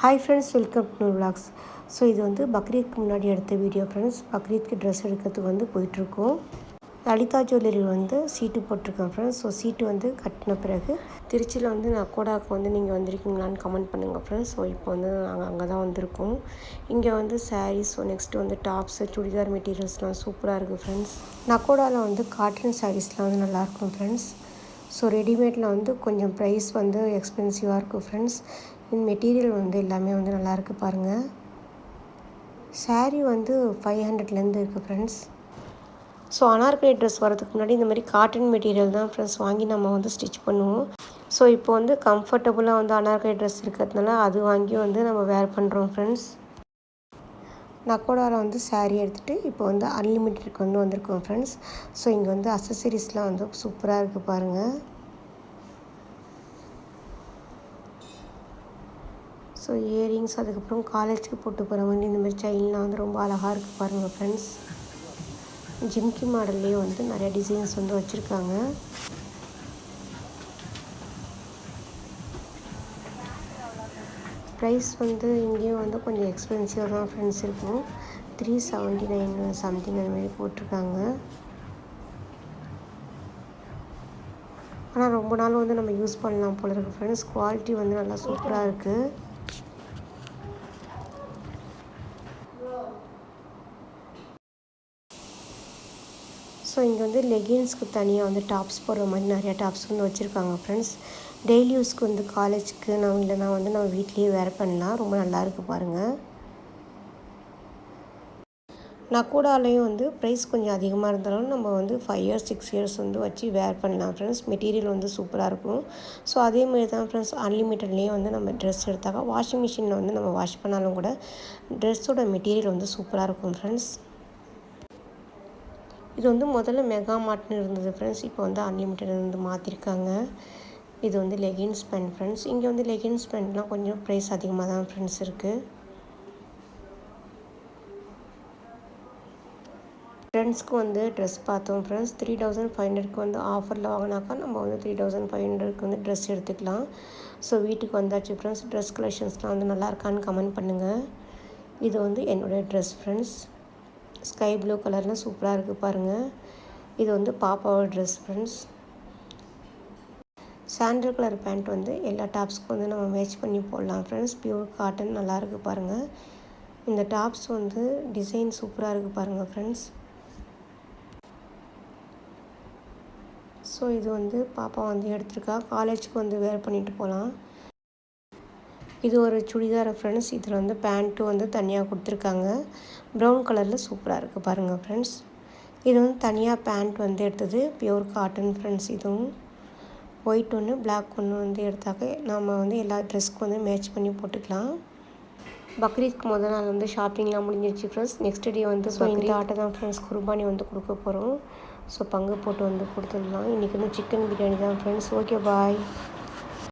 Hi friends welcome to vlogs so இது வந்து பக்ரீத்க்கு முன்னாடி எடுத்த வீடியோ ஃப்ரெண்ட்ஸ் பக்ரீத்க்கு ட்ரெஸ் எடுக்கிறதுக்கு வந்து போயிட்டுருக்கோம். லலிதா ஜுவல்லரி வந்து சீட்டு போட்டிருக்கேன் ஃப்ரெண்ட்ஸ் ஸோ சீட்டு வந்து கட்டின பிறகு திருச்சியில் வந்து நான் கோடாக்கு வந்து நீங்கள் வந்திருக்கீங்களான்னு கமெண்ட் பண்ணுங்கள் ஃப்ரெண்ட்ஸ் ஸோ இப்போ வந்து நாங்கள் அங்கே தான் வந்திருக்கோம். இங்கே வந்து சாரீஸ் ஸோ நெக்ஸ்ட்டு வந்து டாப்ஸு சுடிதார் மெட்டீரியல்ஸ்லாம் சூப்பராக இருக்குது ஃப்ரெண்ட்ஸ் நக்கோடாவில் வந்து காட்டன் சாரீஸ்லாம் வந்து நல்லாயிருக்கும் ஃப்ரெண்ட்ஸ் ஸோ ரெடிமேடில் வந்து கொஞ்சம் ப்ரைஸ் வந்து எக்ஸ்பென்சிவாக இருக்கும் ஃப்ரெண்ட்ஸ் இந்த மெட்டீரியல் வந்து எல்லாமே வந்து நல்லாயிருக்கு பாருங்கள் சாரீ வந்து ஃபைவ் ஹண்ட்ரட்லேருந்து இருக்குது ஃப்ரெண்ட்ஸ் ஸோ அனார்கலி ட்ரெஸ் வரதுக்கு முன்னாடி இந்த மாதிரி காட்டன் மெட்டீரியல் தான் ஃப்ரெண்ட்ஸ் வாங்கி நம்ம வந்து ஸ்டிச் பண்ணுவோம். ஸோ இப்போ வந்து கம்ஃபர்டபுளாக வந்து அனார்கலி ட்ரெஸ் இருக்கிறதுனால அது வாங்கி வந்து நம்ம வேர் பண்ணுறோம் ஃப்ரெண்ட்ஸ் நக்கோடாவில் வந்து சாரீ எடுத்துகிட்டு இப்போ வந்து அன்லிமிட்டெடுக்கு வந்து வந்திருக்கோம் ஃப்ரெண்ட்ஸ் ஸோ இங்கே வந்து அசசரிஸ்லாம் வந்து சூப்பராக இருக்குது பாருங்கள் ஸோ இயரிங்ஸ் அதுக்கப்புறம் காலேஜுக்கு போட்டு போகிற மாதிரி இந்த மாதிரி செயின்லாம் வந்து ரொம்ப அழகாக இருக்குது பாருங்கள் ஃப்ரெண்ட்ஸ் ஜிம்கி மாடல்லே வந்து நிறைய டிசைன்ஸ் வந்து வச்சுருக்காங்க. ப்ரைஸ் வந்து இங்கேயும் வந்து கொஞ்சம் எக்ஸ்பென்சிவ் தான் ஃப்ரெண்ட்ஸ் இருக்கும். த்ரீ செவன்ட்டி நைன் சம்திங் அந்த மாதிரி போட்டிருக்காங்க. ஆனால் ரொம்ப நாள் வந்து நம்ம யூஸ் பண்ணலாம் போல இருக்குது ஃப்ரெண்ட்ஸ் குவாலிட்டி வந்து நல்லா சூப்பராக இருக்குது ஸோ இங்கே வந்து லெகின்ஸ்க்கு தனியாக வந்து டாப்ஸ் போடுற மாதிரி நிறையா டாப்ஸ் வந்து வச்சுருக்காங்க ஃப்ரெண்ட்ஸ் டெய்லி யூஸ்க்கு வந்து காலேஜுக்கு நம்ம இல்லைனா வந்து நம்ம வீட்லேயே வேர் பண்ணலாம். ரொம்ப நல்லா இருக்குது பாருங்கள் நக்கூடாலையும் வந்து ப்ரைஸ் கொஞ்சம் அதிகமாக இருந்தாலும் நம்ம வந்து ஃபைவ் இயர்ஸ் சிக்ஸ் இயர்ஸ் வந்து வச்சு வேர் பண்ணலாம். ஃப்ரெண்ட்ஸ் மெட்டீரியல் வந்து சூப்பராக இருக்கும். ஸோ அதே மாதிரி தான் ஃப்ரெண்ட்ஸ் அன்லிமிட்டட்லேயே வந்து நம்ம ட்ரெஸ் எடுத்தாக்கா வாஷிங் மிஷினில் வந்து நம்ம வாஷ் பண்ணாலும் கூட ட்ரெஸ்ஸோட மெட்டீரியல் வந்து சூப்பராக இருக்கும் ஃப்ரெண்ட்ஸ் இது வந்து முதல்ல மெகா மார்ட்னு இருந்தது ஃப்ரெண்ட்ஸ் இப்போ வந்து அன்லிமிட்டட் வந்து மாற்றிருக்காங்க இது வந்து லெகின்ஸ் பேண்ட் ஃப்ரெண்ட்ஸ் இங்கே வந்து லெகின்ஸ் பேண்ட்லாம் கொஞ்சம் ப்ரைஸ் அதிகமாக தான் ஃப்ரெண்ட்ஸ் இருக்குது ஃப்ரெண்ட்ஸ்க்கு வந்து ட்ரெஸ் பார்த்தோம் ஃப்ரெண்ட்ஸ் த்ரீ தௌசண்ட் ஃபைவ் ஹண்ட்ரட்க்கு வந்து ஆஃபரில் வாங்கினாக்கா நம்ம வந்து த்ரீ தௌசண்ட் ஃபைவ் ஹண்ட்ரட்க்கு வந்து ட்ரெஸ் எடுத்துக்கலாம். ஸோ வீட்டுக்கு வந்தாச்சு ஃப்ரெண்ட்ஸ் ட்ரெஸ் கலெக்ஷன்ஸ்லாம் வந்து நல்லா இருக்கான்னு கமெண்ட் பண்ணுங்கள் இது வந்து என்னுடைய ட்ரெஸ் ஃப்ரெண்ட்ஸ் ஸ்கை ப்ளூ கலரில் சூப்பராக இருக்குது பாருங்கள் இது வந்து பாப்பாவோட dress friends sandal colour pant வந்து எல்லா டாப்ஸ்க்கும் வந்து நம்ம மேட்ச் பண்ணி போடலாம். ஃப்ரெண்ட்ஸ் பியூர் காட்டன் நல்லா இருக்குது பாருங்கள் இந்த டாப்ஸ் வந்து டிசைன் சூப்பராக இருக்குது பாருங்கள் ஃப்ரெண்ட்ஸ் ஸோ இது வந்து பாப்பா வந்து எடுத்திருக்கா. காலேஜுக்கு வந்து வேர் பண்ணிட்டு போகலாம் இது ஒரு சுடிதார் ஃப்ரெண்ட்ஸ் இதில் வந்து பேண்ட்டு வந்து தனியாக கொடுத்துருக்காங்க. ப்ரௌன் கலரில் சூப்பராக இருக்குது பாருங்கள் ஃப்ரெண்ட்ஸ் இது வந்து தனியாக பேண்ட் வந்து எடுத்தது. பியூர் காட்டன் ஃப்ரெண்ட்ஸ் இதுவும். ஒயிட் ஒன்று பிளாக் ஒன்று வந்து எடுத்தாக்க நம்ம வந்து எல்லா ட்ரெஸ்க்கு வந்து மேட்ச் பண்ணி போட்டுக்கலாம். பக்ரீத்க்கு முதல் நாள் வந்து ஷாப்பிங்லாம் முடிஞ்சிருச்சு ஃப்ரெண்ட்ஸ் நெக்ஸ்ட் டே வந்து ஸோ இந்த ஆட்டை தான் ஃப்ரெண்ட்ஸ் குர்பானி வந்து கொடுக்க போகிறோம் ஸோ பங்கு போட்டு வந்து கொடுத்துடலாம். இன்றைக்கி வந்து சிக்கன் பிரியாணி தான் ஃப்ரெண்ட்ஸ் ஓகே பாய்